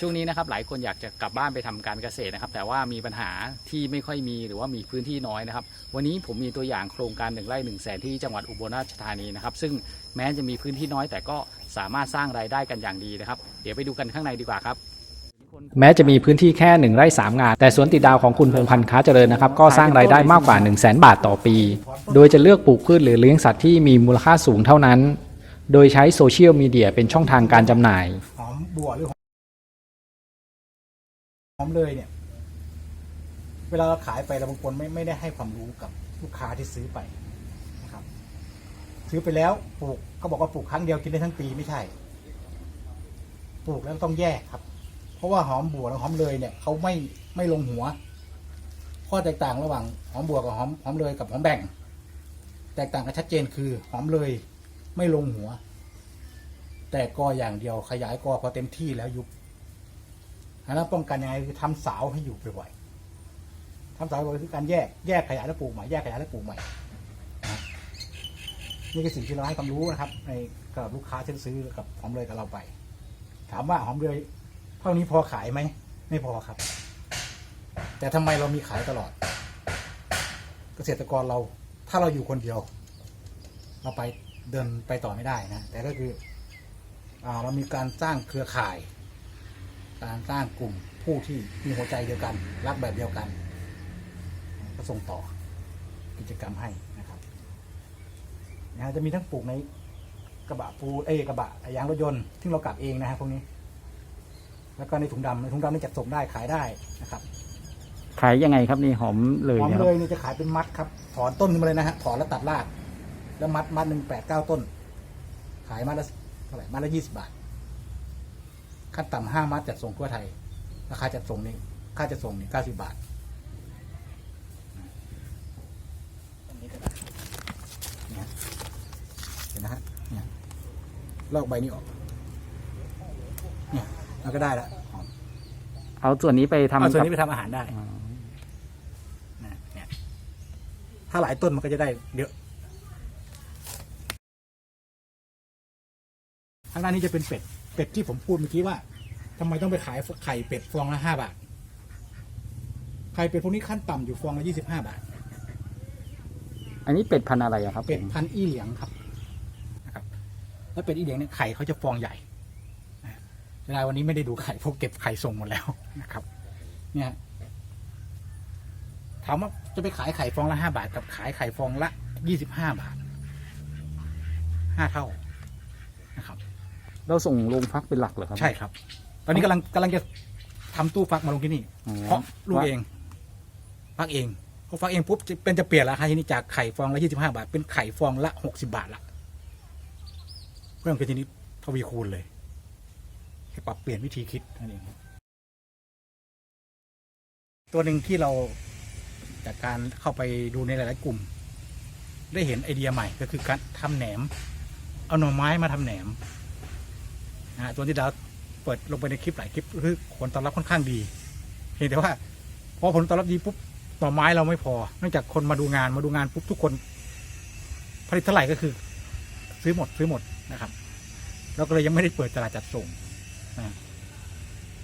ช่วงนี้นะครับหลายคนอยากจะกลับบ้านไปทำการเกษตรนะครับ แต่ว่ามีปัญหาที่ไม่ค่อยมีหรือว่ามีพื้นที่น้อยนะครับ วันนี้ผมมีตัวอย่างโครงการหนึ่งไร่หนึ่งแสนที่จังหวัดอุบลราชธานีนะครับ ซึ่งแม้จะมีพื้นที่น้อยแต่ก็สามารถสร้างรายได้กันอย่างดีนะครับ เดี๋ยวไปดูกันข้างในดีกว่าครับแม้จะมีพื้นที่แค่1ไร่3งาน แต่สวนติดดาวของคุณพงพันธ์ค้าเจริญนะครับ ก็สร้างรายได้มากกว่า 1 0 0 0 0แบาทต่อปี โดยจะเลือกปลูกพืชหรือเลี้ยงสัตว์ที่มีมูลค่าสูงเท่านั้น โดยใช้โซเชียลมีเดียเป็นช่องทางการจำหน่าย หอมบัวหรือมเลยเนี่ย เวลาเราขายไปเราบางคนไม่ไม่ได้ให้ความรู้กับลูกค้าที่ซื้อไปนะครับ ซื้อไปแล้วปลูกก็บอกว่าปลูกครั้งเดียวกินได้ทั้งปีไม่ใช่ ปลูกแล้วต้องแยกครับ เพราะว่าหอมบัวและหอมเลยเนี่ยเขาไม่ไม่ลงหัว ข้อแตกต่างระหว่างหอมบัวกับหอมหอมเลยกับหอมแบ่ง แตกต่างกันชัดเจนคือหอมเลยไม่ลงหัว แต่กออย่างเดียวขยายกอพอเต็มที่แล้วยุบ อันนั้นป้องกันยังไงคือทำเสาให้อยู่บ่อยๆทำเสาบ่อยคือการแยกแยกขยายแล้วปลูกใหม่แยกขยายแล้วปลูกใหม่นี่คือสิ่งที่เราให้ความรู้นะครับ ในกับลูกค้าที่ซื้อกับหอมเลยกับเราไป ถามว่าหอมเลยเท่านี้พอขายไหมไม่พอครับ แต่ทำไมเรามีขายตลอด เกษตรกรเรา ถ้าเราอยู่คนเดียว เราไปเดินไปต่อไม่ได้นะแต่ก็คืออ่าเรามีการสร้างเครือข่าย การสร้างกลุ่มผู้ที่มีหัวใจเดียวกัน รักแบบเดียวกัน ก็ส่งต่อกิจกรรมให้นะครับนะฮะจะมีทั้งปลูกในกระบะปูเอ้ยกระบะยางรถยนต์ที่เรากลับเองนะฮะพวกนี้ แล้วก็ในถุงดำในถุงดำนี่จัดส่งได้ขายได้นะครับขายยังไงครับนี่หอมเลยหอมเนี่ยคเลรับยเนี่ยจะขายเป็นมัดครับถอนต้นขึ้นมาเลยนะฮะถอนแล้วตัดราก แล้วมัดมัดหนึ่งแปดเก้าต้น ขายมัดละเท่าไหร่มัดละยี่สิบาท ขั้นต่ำห้ามัดจัดส่งทั่วไทย ราคาจัดส่งนี่ค่าจัดส่งนี่เก้าสิบบาทอันนี้ก็ได้เนี่ยเห็นนะฮะเนี่ยลอกใบนี้ออก เนี่ยเราก็ได้แล้วหอมเอาส่วนนี้ไปทำเอาส่วนกับนี้ไปทำอาหารได้อ๋อนะเนี่ยถ้าหลายต้นมันก็จะได้เยอะทางด้านนี้จะเป็นเป็ด เป็ดที่ผมพูดเมื่อกี้ว่าทำไมต้องไปขายไข่เป็ดฟองละห้าบาทไข่เป็ดพวกนี้ขั้นต่ำอยู่ฟองละยี่สิบห้าบาท อันนี้เป็ดพันธุ์อะไรอะครับ เป็ดผมพันธุ์อี้เหลียงครับนะครับ แล้วเป็ดอี้เหลียงเนี่ยไข่เขาจะฟองใหญ่นะเวลาวันนี้ไม่ได้ดูไข่เพราะเก็บไข่ส่งหมดแล้วนะครับ เนี่ยถามว่าจะไปขายไข่ฟองละห้าบาท กับขายไข่ฟองละยี่สิบห้าบาทห้าเท่านะครับ เราส่งโรงฟักเป็นหลักเหรอครับ ใช่ครับ ตอนนี้กำลังกำลังจะทำตู้ฟักมาลงที่นี่ อ๋อ เพราะลูกเองฟักเองพอฟักเองปุ๊บจะเป็นจะเปลี่ยนราคาที่นี่จากไข่ฟองละยี่สิบห้าบาท เป็นไข่ฟองละหกสิบาทละเรื่องคือทีนี้ทวีคูณเลยให้ปรับเปลี่ยนวิธีคิดนั่นเองตัวหนึ่งที่เราจากการเข้าไปดูในหลาย ๆ กลุ่ม ได้เห็นไอเดียใหม่ก็คือการทำแหนม เอาหน่อไม้มาทำแหนม นะฮะตัวที่ดาวเปิดลงไปในคลิปหลายคลิปคือผลตอบรับค่อนข้างดี เพียงแต่ว่าพอผลตอบรับดีปุ๊บหน่อไม้เราไม่พอเนื่องจากคนมาดูงานมาดูงานปุ๊บทุกคนผลิตเท่าไหร่ก็คือ ซื้อหมดซื้อหมดนะครับเราก็เลยยังไม่ได้เปิดตลาดจัดส่งนะ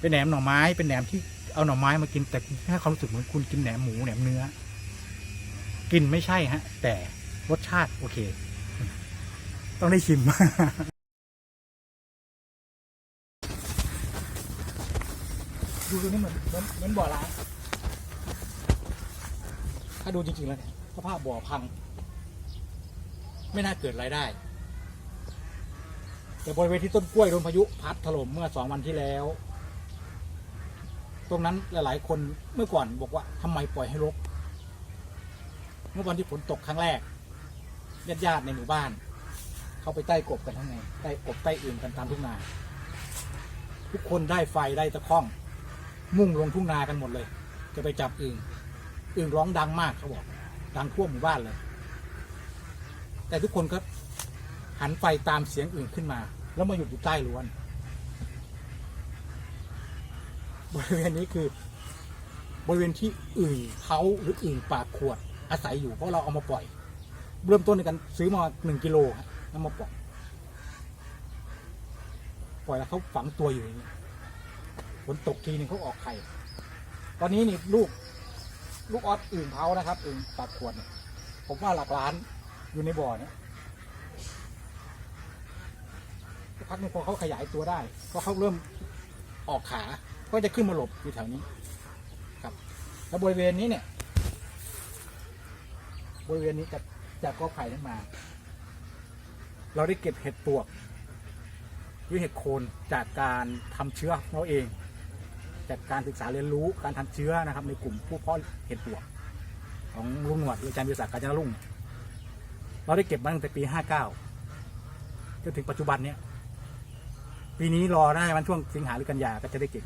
เป็นแหนมหน่อไม้เป็นแหนมที่เอาหน่อไม้มากินแต่ให้ความรู้สึกเหมือนคุณกินแหนมหมูแหนมเนื้อ กินไม่ใช่ฮะ แต่รสชาติโอเค ต้องได้ชิม ดูตรงนี้เหมือนเหมือนเหมือนบ่อล้างถ้าดูจริงๆแล้วเนี่ยสภาพบ่อพัง ไม่น่าเกิดรายได้ แต่บริเวณที่ต้นกล้วยโดนพายุพัดถล่มเมื่อสองวันที่แล้ว ตรงนั้นหลายๆ คนเมื่อก่อนบอกว่าทำไมปล่อยให้รกเมื่อวันที่ฝนตกครั้งแรกญาติๆในหมู่บ้าน เข้าไปใต้กบกันทั้งไงใต้กบใต้อื่นกันตามทุ่งนาทุกคนได้ไฟได้ตะข้อง มุ่งลงทุ่งนากันหมดเลย จะไปจับอึ่งอึ่งร้องดังมากเขาบอก ดังทั่วหมู่บ้านเลย แต่ทุกคนก็หันไฟตามเสียงอึ่งขึ้นมา แล้วมาหยุดอยู่ใต้ล้วนบริเวณนี้คือบริเวณที่อึ่งเขาหรืออึ่งปากขวดอาศัยอยู่เพราะเราเอามาปล่อย เริ่มต้นในการซื้อมาหนึ่งกิโลครับแล้วมาปล่อยปล่อยแล้วเขาฝังตัวอยู่อย่างนี้ ฝนตกทีหนึ่งเขาออกไข่ ตอนนี้นี่ลูก ลูกออสอื่นเผานะครับอื่นปากขวดเนี่ยผมว่าหลักล้านอยู่ในบ่อเนี่ยพักนึงพอเขาขยายตัวได้พอเขาเริ่มออกขา ก็จะขึ้นมาหลบอยู่แถวนี้ครับ แล้วบริเวณนี้เนี่ย บริเวณนี้จากจากกอไผ่นั้นมา เราได้เก็บเห็ดปวกหรือเห็ดโคนจากการทำเชื้อเราเอง จากการศึกษาเรียนรู้การทำเชื้อนะครับ ในกลุ่มผู้เพาะเห็ดปวก ของลุงหนวดอาจารย์วิศักดิ์กาญจนรุ่ง เราได้เก็บมาตั้งแต่ปี 59จนถึงปัจจุบันเนี้ยปีนี้รอได้มันช่วงสิงหาหรือกันยาก็จะได้เก็บ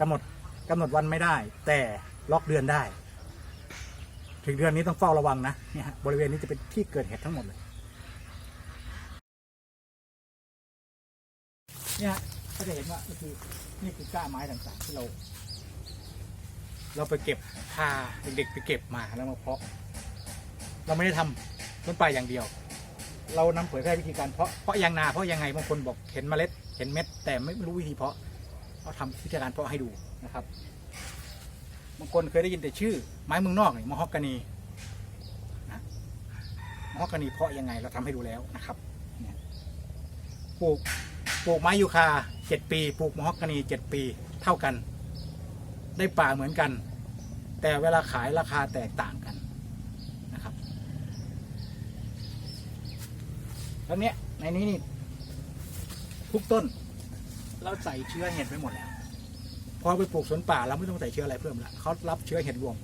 กำหนดกำหนดวันไม่ได้ แต่ล็อกเดือนได้ ถึงเดือนนี้ต้องเฝ้าระวังนะเนี่ยฮะบริเวณนี้จะเป็นที่เกิดเหตุทั้งหมดเลยเนี่ย ก็จะเห็นว่านี่คือนี่คือก้าไม้ต่างๆ ที่เรา เราไปเก็บพาเด็กๆไปเก็บมาแล้วมาเพาะ เราไม่ได้ทำต้นปลายอย่างเดียว เรานำเผยแพร่วิธีการเพาะเพาะยางนาเพาะยังไงบางคนบอกเห็นเมล็ดเห็นเม็ด แต่ไม่รู้วิธีเพาะเราทำวิธีการเพาะให้ดูนะครับบางคนเคยได้ยินแต่ชื่อ ไม้เมืองนอกนี่มอฮอกกานีนะมอฮอกกานีเพาะยังไงเราทำให้ดูแล้วนะครับปลูก ปลูกไม้ยูคาเจ็ดปี ปลูกมอฮอกกานีเจ็ดปี เท่ากัน ได้ป่าเหมือนกัน แต่เวลาขายราคาแตกต่างกันนะครับแล้วเนี้ยในนี้นี่ทุกต้น เราใส่เชื้อเห็ดไปหมดแล้ว พอไปปลูกสวนป่าเราไม่ต้องใส่เชื้ออะไรเพิ่มละเขารับเชื้อเห็ดรวม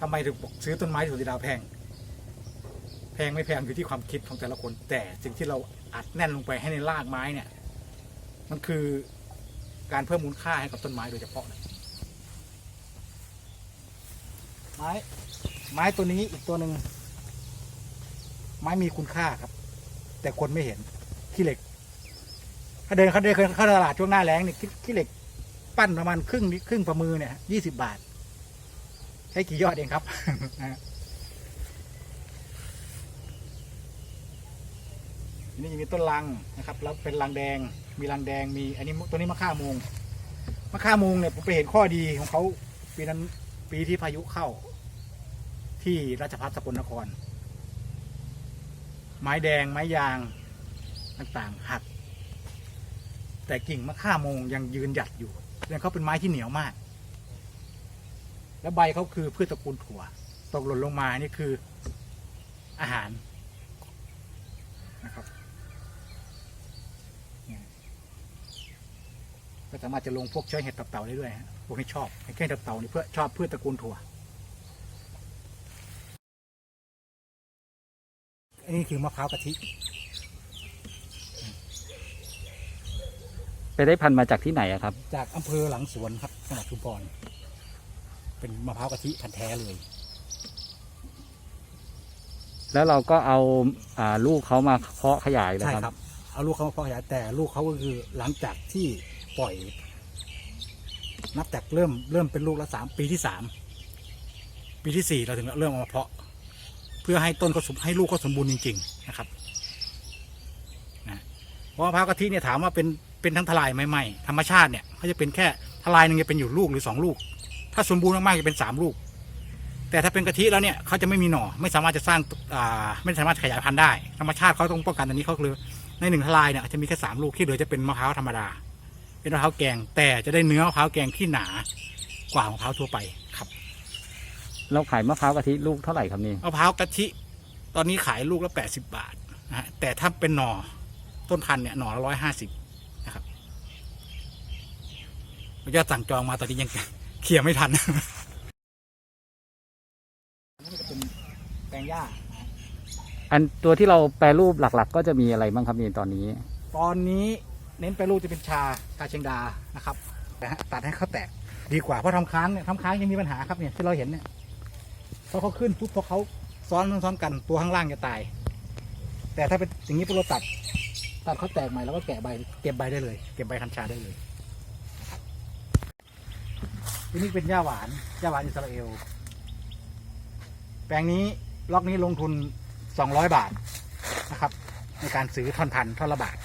ทำไมถึงบอกซื้อต้นไม้สุดดาวแพง แพงไม่แพงอยู่ที่ความคิดของแต่ละคน แต่สิ่งที่เรา อัดแน่นลงไปให้ในรากไม้เนี่ย มันคือการเพิ่มมูลค่าให้กับต้นไม้โดยเฉพาะเลยไม้ไม้ตัวนี้อีกตัวหนึ่งไม้มีคุณค่าครับ แต่คนไม่เห็นขี้เหล็ก ถ้าเดินเขาเดินเข้าตลาดช่วงหน้าแล้งเนี่ยขี้เหล็ก ปั้นประมาณครึ่งครึ่งฝ่ามือเนี่ยยี่สิบาทใช้กี่ยอดเองครับ นะฮะ ทีนี่จะมีต้นลังนะครับ แล้วเป็นลังแดง มีลังแดง มีอันนี้ตัวนี้มะข่ามงมะข่ามงเนี่ยผมไปเห็นข้อดีของเขาปีนั้นปีที่พายุเข้า ที่ราชพัฒสกลนคร ไม้แดงไม้ยางต่างๆหัก แต่กิ่งมะข่ามงยังยืนหยัดอยู่แสดงเขาเป็นไม้ที่เหนียวมาก แล้วใบเขาคือพืชตระกูลถั่ว ตกหล่นลงมานี่คืออาหารนะครับเนี่ย ก็สามารถจะลงพวกเชื้อเห็ดตับเต่าได้ด้วยฮะพวกนี้ชอบเห็ดเตับเต่านี่เพื่อชอบพืชตระกูลถั่ว อันนี้คือมะพร้าวกะทิ ไปได้พันธุ์มาจากที่ไหนอะครับ จากอำเภอหลังสวนครับจังหวัดชุมพร เป็นมะพร้าวกะทิพันธุ์แท้เลย แล้วเราก็เอาอ่าลูกเขามาเพาะขยายเลยใช่ครับ ครับ เอาลูกเขามาเพาะขยายแต่ลูกเขาก็คือหลังจากที่ ปล่อย นับจากเริ่มเริ่มเป็นลูกละสามปีที่สามปีที่สี่เราถึงเริ่มเอามาเพาะ เพื่อให้ต้นเขาสมให้ลูกเขาสมบูรณ์จริง ๆ นะครับนะเพราะมะพร้าวกะทิเนี่ยถามว่าเป็นเป็นทั้งทลายไหมไม่ธรรมชาติเนี่ยเขาจะเป็นแค่ทลายหนึ่งจะเป็นอยู่ลูกหรือสองลูก ถ้าสมบูรณ์มากๆจะเป็นสามลูก แต่ถ้าเป็นกะทิแล้วเนี่ยเขาจะไม่มีหน่อไม่สามารถจะสร้างอ่าไม่สามารถขยายพันธุ์ได้ธรรมชาติเขาต้องป้องกันอันนี้เขาเลยในหนึ่งทลายเนี่ยจะมีแค่สามลูกที่เหลือจะเป็นมะพร้าวธรรมดา เป็นมะพร้าวแกง แต่จะได้เนื้อมะพร้าวแกงที่หนากว่ามะพร้าวทั่วไปครับเราขายมะพร้าวกะทิลูกเท่าไหร่ครับนี่มะพร้าวกะทิ ตอนนี้ขายลูกละแปดสิบาทนะฮะแต่ถ้าเป็นหน่อต้นพันธุ์เนี่ยหน่อละร้อยห้าสิบนะครับผมจะสั่งจองมาตอนนี้ยังเคลียร์ไม่ทันนี่จะเป็นแปลงหญ้าอันตัวที่เราแปรรูปหลักๆ ก็จะมีอะไรบ้างครับนี่ตอนนี้ ตอนนี้ เน้นไปรูปจะเป็นชาชาเชียงดานะครับนะฮะตัดให้เขาแตกดีกว่าเพราะทำค้างเนี่ยทำค้างยังมีปัญหาครับเนี่ยที่เราเห็นเนี่ยพอเขาขึ้นปุ๊บพอเขาซ้อนซ้อนกันตัวข้างล่างจะตาย แต่ถ้าเป็นอย่างนี้พวกเราตัด ตัดเขาแตกใหม่แล้วก็แกะใบเก็บใบได้เลย เก็บใบคันชาได้เลยทีนี้เป็นหญ้าหวานหญ้าหวานอิสราเอล แปลงนี้ล็อกนี้ลงทุนสองร้อยบาทนะครับ ในการซื้อท่อนพันท่อนละบาท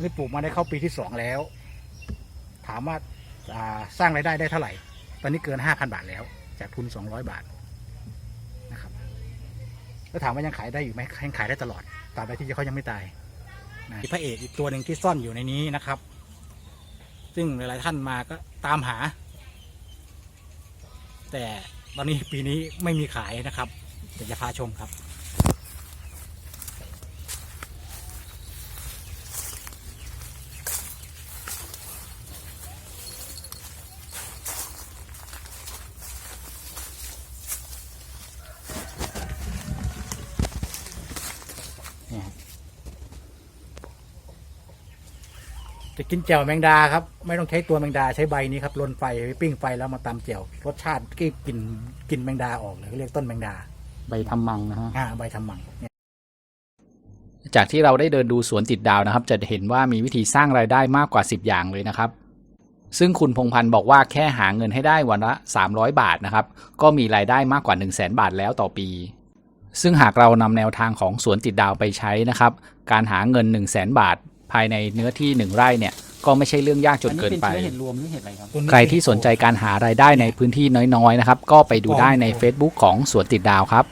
นี่ปลูกมาได้เข้าปีที่สองแล้ว ถามว่าาสร้างรายได้ได้เท่าไหร่ ตอนนี้เกินห้าพันบาทแล้ว จากทุนสองร้อยบาทนะครับ แล้วถามว่ายังขายได้อยู่ไหมยังขายได้ตลอดตราบใดที่เขายังไม่ตายนะพระเอกอีกตัวหนึ่งที่ซ่อนอยู่ในนี้นะครับ ซึ่งหลายๆท่านมาก็ตามหา แต่ตอนนี้ปีนี้ไม่มีขายนะครับเดี๋ยวจะพาชมครับ จะกินแจ่วแมงดาครับ ไม่ต้องใช้ตัวแมงดาใช้ใบนี้ครับลนไฟไปปิ้งไฟแล้วมาตำแจ่วรสชาติก็กลิ่นกลิ่นแมงดาออกเลยเขาเรียกต้นแมงดาใบทำมังนะฮะอ่าใบทำมังเนี่ยจากที่เราได้เดินดูสวนติดดาวนะครับ จะเห็นว่ามีวิธีสร้างรายได้มากกว่า 10 อย่างเลยนะครับ ซึ่งคุณพงพันธ์บอกว่าแค่หาเงินให้ได้วันละ 300 บาทนะครับ ก็มีรายได้มากกว่า 1 0 0 0 0แบาทแล้วต่อปี ซึ่งหากเรานำแนวทางของสวนติดดาวไปใช้นะครับ การหาเงิน 1 0 0 0 0แบาท ภายในเนื้อที่ 1 ไร่เนี่ยก็ไม่ใช่เรื่องยากจนเกินไป อันนี้เป็นเชื้อเห็ดรวมหรือเห็ดอะไรครับตัวนี้ใครที่สนใจการหารายได้ในพื้นที่น้อยๆนะครับ ก็ไปดูได้ใน Facebook ของสวนติดดาวครับ